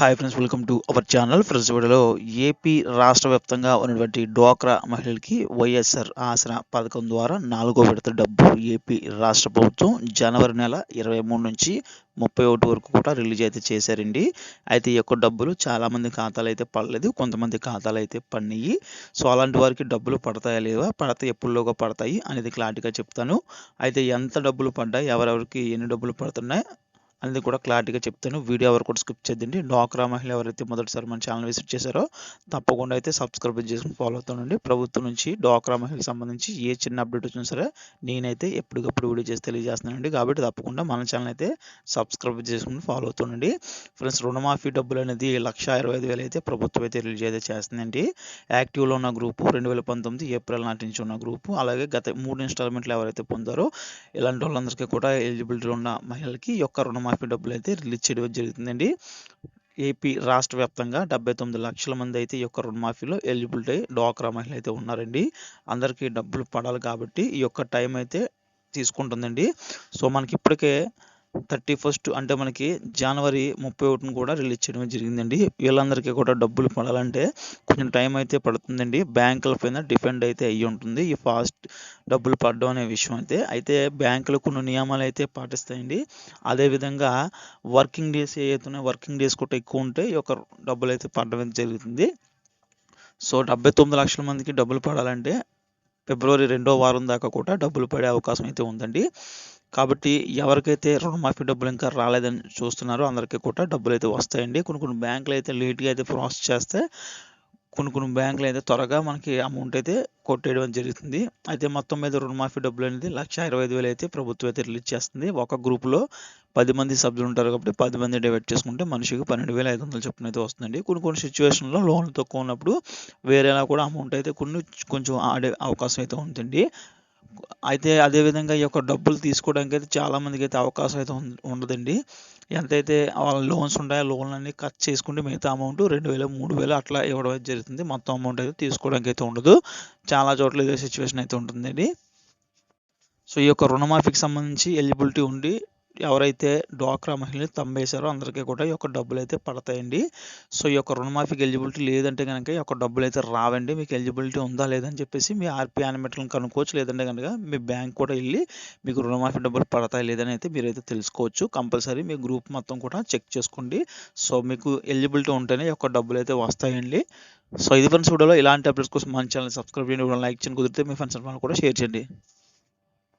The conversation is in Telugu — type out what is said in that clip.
Hi friends welcome to our channel. Friends వీడియోలో ఏపీ రాష్ట్ర వ్యాప్తంగా ఉన్నటువంటి డ్వాక్రా మహిళలకి వైఎస్ఆర్ ఆసరా పథకం ద్వారా నాలుగో విడత డబ్బు ఏపీ రాష్ట్ర ప్రభుత్వం జనవరి నెల ఇరవై మూడు నుంచి ముప్పై ఒకటి వరకు కూడా రిలీజ్ అయితే చేశారండి. అయితే ఈ యొక్క డబ్బులు చాలామంది ఖాతాలు అయితే పడలేదు కొంతమంది ఖాతాలు అయితే పడినాయి. సో అలాంటి వారికి డబ్బులు పడతాయా లేవా? పడితే ఎప్పుడులోగా పడతాయి అనేది క్లారిటీగా చెప్తాను. అయితే ఎంత డబ్బులు పడ్డాయి? ఎవరెవరికి ఎన్ని డబ్బులు పడుతున్నాయి? అనేది కూడా క్లారిటీగా చెప్తాను. వీడియో ఎవరు కూడా స్కిప్ చేద్దండి డ్వాక్రా మహిళ ఎవరైతే మొదటిసారి మన ఛానల్ విజిట్ చేశారో తప్పకుండా అయితే సబ్స్క్రైబ్ చేసుకుని ఫాలో అవుతానండి ప్రభుత్వం నుంచి డ్వాక్రా మహిళకి సంబంధించి ఏ చిన్న అప్డేట్ వచ్చినా సరే నేనైతే ఎప్పటికప్పుడు వీడియో చేసి తెలియజేస్తున్నానండి. కాబట్టి తప్పకుండా మన ఛానల్ అయితే సబ్స్క్రైబ్ చేసుకుని ఫాలో అవుతానండి ఫ్రెండ్స్ రుణమాఫీ డబ్బులు అనేది లక్ష ఇరవై ఐదు వేలు అయితే ప్రభుత్వం అయితే రిలీజ్ అయితే చేస్తుందండి. యాక్టివ్లో ఉన్న గ్రూపు రెండు వేల పంతొమ్మిది ఏప్రిల్ నాటి నుంచి ఉన్న గ్రూపు. అలాగే గత మూడు ఇన్స్టాల్మెంట్లు ఎవరైతే పొందారో ఇలాంటి వాళ్ళందరికీ కూడా ఎలిజిబిలిటీ ఉన్న మహిళలకి ఈ యొక్క రుణమాఫీ డబ్బులు అయితే రిలీజ్ చేయడం జరుగుతుందండి. ఏపీ రాష్ట్ర వ్యాప్తంగా డెబ్బై తొమ్మిది లక్షల మంది అయితే ఈ యొక్క రుణమాఫీలో ఎలిజిబిలిటీ డ్వాక్రా మహిళలు అయితే ఉన్నారండి. అందరికీ డబ్బులు పడాలి కాబట్టి ఈ యొక్క టైం అయితే తీసుకుంటుందండి. సో మనకి ఇప్పటికే థర్టీ ఫస్ట్ అంటే మనకి జనవరి ముప్పై ఒకటిని కూడా రిలీజ్ చేయడం జరిగిందండి. వీళ్ళందరికీ కూడా డబ్బులు పడాలంటే కొంచెం టైం అయితే పడుతుందండి. బ్యాంకుల పైన డిపెండ్ అయితే అయ్యి ఉంటుంది. ఈ ఫాస్ట్ డబ్బులు పడడం అనే విషయం అయితే. అయితే బ్యాంకులు కొన్ని నియమాలు అయితే పాటిస్తాయండి. అదేవిధంగా వర్కింగ్ డేస్ ఏవైతే వర్కింగ్ డేస్ కూడా ఎక్కువ ఉంటే ఈ యొక్క డబ్బులు అయితే పడడం జరుగుతుంది. సో డెబ్బై తొమ్మిది లక్షల మందికి డబ్బులు పడాలంటే ఫిబ్రవరి రెండో వారం దాకా కూడా డబ్బులు పడే అవకాశం అయితే ఉందండి. కాబట్టి ఎవరికైతే రుణమాఫీ డబ్బులు ఇంకా రాలేదని చూస్తున్నారో అందరికీ కూడా డబ్బులు అయితే వస్తాయండి. కొన్ని కొన్ని బ్యాంకులు అయితే లేట్గా అయితే ప్రాసెస్ చేస్తే కొన్ని కొన్ని బ్యాంకులు అయితే త్వరగా మనకి అమౌంట్ అయితే కొట్టేయడం జరుగుతుంది. అయితే మొత్తం మీద రుణమాఫీ డబ్బులు అనేది లక్ష ఇరవై ఐదు వేలు అయితే ప్రభుత్వం అయితే రిలీజ్ చేస్తుంది. ఒక గ్రూప్లో పది మంది సభ్యులు ఉంటారు కాబట్టి పది మంది డివైడ్ చేసుకుంటే మనిషికి పన్నెండు వేల ఐదు వందల చొప్పున అయితే వస్తుందండి. కొన్ని కొన్ని సిచ్యువేషన్లో లోన్లు తక్కువ ఉన్నప్పుడు వేరేలా కూడా అమౌంట్ అయితే కొన్ని కొంచెం ఆడే అవకాశం అయితే ఉంటుంది అయితే అదేవిధంగా ఈ యొక్క డబ్బులు తీసుకోవడానికి అయితే చాలామందికి అయితే అవకాశం అయితే ఉండదండి. ఎంతైతే వాళ్ళ లోన్స్ ఉంటాయో లోన్లు అన్నీ కట్ చేసుకుంటే మిగతా అమౌంట్ రెండు వేలు మూడు వేలు అట్లా ఇవ్వడం అయితే జరుగుతుంది. మొత్తం అమౌంట్ అయితే తీసుకోవడానికి అయితే ఉండదు. చాలా చోట్ల ఇదే సిచ్యువేషన్ అయితే ఉంటుందండి. సో ఈ యొక్క రుణమాఫీకి సంబంధించి ఎలిజిబిలిటీ ఉండి ఎవరైతే డ్వాక్రా మహిళలు తమ్మేశారో అందరికీ కూడా ఈ యొక్క డబ్బులు అయితే పడతాయండి. సో ఈ యొక్క రుణమాఫీకి ఎలిజిబిలిటీ లేదంటే కనుక ఈ యొక్క డబ్బులు అయితే రావండి. మీకు ఎలిజిబిలిటీ ఉందా లేదని చెప్పేసి మీ ఆర్పీ యానిమేటర్లను కనుక్కోవచ్చు. లేదంటే కనుక మీ బ్యాంక్ కూడా వెళ్ళి మీకు రుణమాఫీ డబ్బులు పడతాయి లేదని అయితే మీరైతే తెలుసుకోవచ్చు. కంపల్సరీ మీ గ్రూప్ మొత్తం కూడా చెక్ చేసుకోండి. సో మీకు ఎలిజిబిలిటీ ఉంటేనే ఈ యొక్క డబ్బులు అయితే వస్తాయండి. సో ఇది ఫ్రెండ్స్ వీడియోలో. ఇలాంటి అప్డేట్స్ కోసం మన ఛానల్ సబ్స్క్రైబ్ చేయండి. లైక్ చేయండి. కుదిరితే మీ ఫ్రెండ్స్ కూడా షేర్ చేయండి.